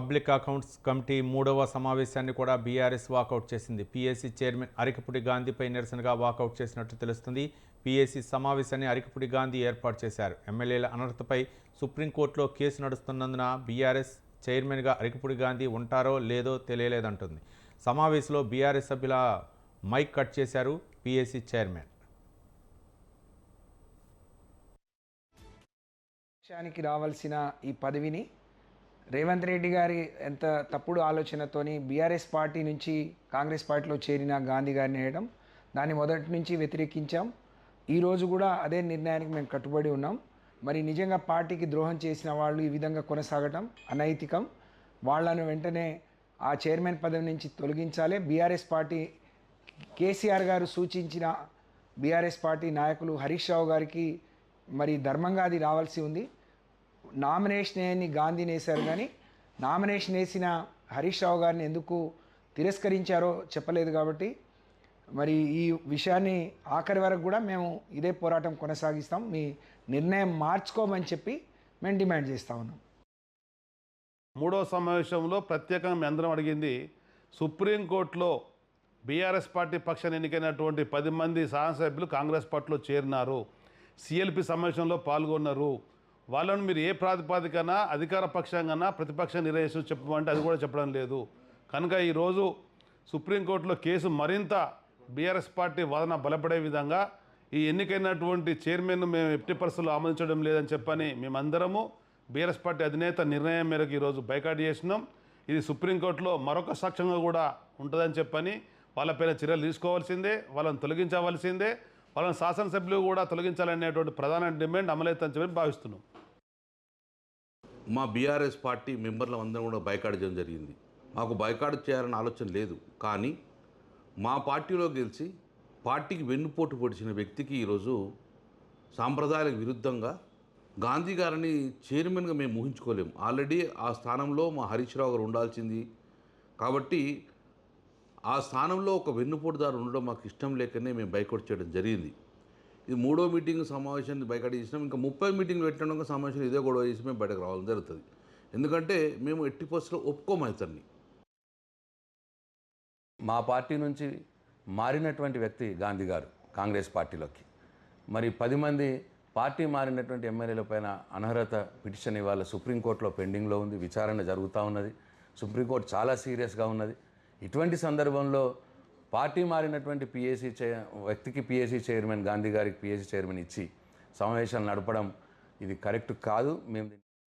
Public accounts committee మూడవ సమావేశాన్ని కూడా బీఆర్ఎస్ వాకౌట్ చేసింది. పీఏసీ చైర్మన్ అరికపుడి గాంధీపై నిరసనగా వాకౌట్ చేసినట్టు తెలుస్తుంది. పీఏసీ సమావేశాన్ని అరికపుడి గాంధీ ఏర్పాటు చేశారు. ఎమ్మెల్యేల అనర్హతపై సుప్రీంకోర్టులో కేసు నడుస్తున్నందున బీఆర్ఎస్ చైర్మన్గా అరికపుడి గాంధీ ఉంటారో లేదో తెలియలేదంటుంది. సమావేశంలో బీఆర్ఎస్ సభ్యుల మైక్ కట్ చేశారు పీఏసీ చైర్మన్. రావాల్సిన ఈ పదవిని రేవంత్ రెడ్డి గారి ఎంత తప్పుడు ఆలోచనతోని బీఆర్ఎస్ పార్టీ నుంచి కాంగ్రెస్ పార్టీలో చేరిన గాంధీ గారిని వేయడం దాన్ని మొదటి నుంచి వ్యతిరేకించాం. ఈరోజు కూడా అదే నిర్ణయానికి మేము కట్టుబడి ఉన్నాం. మరి నిజంగా పార్టీకి ద్రోహం చేసిన వాళ్ళు ఈ విధంగా కొనసాగటం అనైతికం. వాళ్ళను వెంటనే ఆ చైర్మన్ పదవి నుంచి తొలగించాలి. బీఆర్ఎస్ పార్టీ కేసీఆర్ గారు సూచించిన బీఆర్ఎస్ పార్టీ నాయకులు హరీష్ రావు గారికి మరి ధర్మంగా అది రావాల్సి ఉంది. నామినేషన్ వేయని గాంధీని వేశారు కానీ నామినేషన్ వేసిన హరీష్ రావు గారిని ఎందుకు తిరస్కరించారో చెప్పలేదు కాబట్టి మరి ఈ విషయాన్ని ఆఖరి వరకు కూడా మేము ఇదే పోరాటం కొనసాగిస్తాం. మీ నిర్ణయం మార్చుకోమని చెప్పి మేము డిమాండ్ చేస్తా ఉన్నాం. మూడో సమావేశంలో ప్రత్యేకంగా మీ అందరం అడిగింది సుప్రీంకోర్టులో బీఆర్ఎస్ పార్టీ పక్షాన ఎన్నికైనటువంటి పది మంది శాసనసభ్యులు కాంగ్రెస్ పార్టీలో చేరినారు. సిఎల్పి సమావేశంలో పాల్గొన్నారు. వాళ్ళను మీరు ఏ ప్రాతిపాదికన అధికార పక్షంగా ప్రతిపక్ష నిర్ణయం చెప్పమంటే అది కూడా చెప్పడం లేదు. కనుక ఈరోజు సుప్రీంకోర్టులో కేసు మరింత బీఆర్ఎస్ పార్టీ వాదన బలపడే విధంగా ఈ ఎన్నికైనటువంటి చైర్మన్ను మేము ఎట్టి పరిస్థితుల్లో ఆమోదించడం లేదని చెప్పని మేమందరము బీఆర్ఎస్ పార్టీ అధినేత నిర్ణయం మేరకు ఈరోజు బైకాట్ చేసినాం. ఇది సుప్రీంకోర్టులో మరొక సాక్ష్యంగా కూడా ఉంటుందని చెప్పని వాళ్ళపైన చర్యలు తీసుకోవాల్సిందే వాళ్ళని తొలగించవలసిందే వాళ్ళని శాసనసభ్యులు కూడా తొలగించాలనేటువంటి ప్రధాన డిమాండ్ అమలవుతుందని చెప్పి భావిస్తున్నాం. మా బీఆర్ఎస్ పార్టీ మెంబర్ల అందరం కూడా బైకాట్ చేయడం జరిగింది. మాకు బైకాట్ చేయాలన్న ఆలోచన లేదు. కానీ మా పార్టీలో గెలిచి పార్టీకి వెన్నుపోటు పొడిచిన వ్యక్తికి ఈరోజు సాంప్రదాయాలకు విరుద్ధంగా గాంధీ గారిని చైర్మన్గా మేము ఊహించుకోలేము ఆల్రెడీ ఆ స్థానంలో మా హరీష్ రావు గారు ఉండాల్సింది. కాబట్టి ఆ స్థానంలో ఒక వెన్నుపోటుదారు ఉండడం మాకు ఇష్టం లేకనే మేము బైకౌట్ చేయడం జరిగింది. ఇది మూడో మీటింగ్ సమావేశాన్ని బయట చేసినాం. ఇంకా ముప్పై మీటింగ్లు పెట్టడం సమావేశం ఇదే గొడవ చేసి మేము బయటకు రావడం జరుగుతుంది. ఎందుకంటే మేము ఎట్టి పోస్టులో ఒప్పుకోము ఇతన్ని. మా పార్టీ నుంచి మారినటువంటి వ్యక్తి గాంధీ గారు కాంగ్రెస్ పార్టీలోకి. మరి పది మంది పార్టీ మారినటువంటి ఎమ్మెల్యేల పైన అనర్హత పిటిషన్ ఇవాళ సుప్రీంకోర్టులో పెండింగ్లో ఉంది. విచారణ జరుగుతూ ఉన్నది. సుప్రీంకోర్టు చాలా సీరియస్గా ఉన్నది. ఇటువంటి సందర్భంలో పార్టీ మారినటువంటి పిఎస్సీ చే వ్యక్తికి పిఎస్సీ చైర్మన్ గాంధీ గారికి పిఎస్సీ చైర్మన్ ఇచ్చి సమావేశాలు నడపడం ఇది కరెక్ట్ కాదు. మేము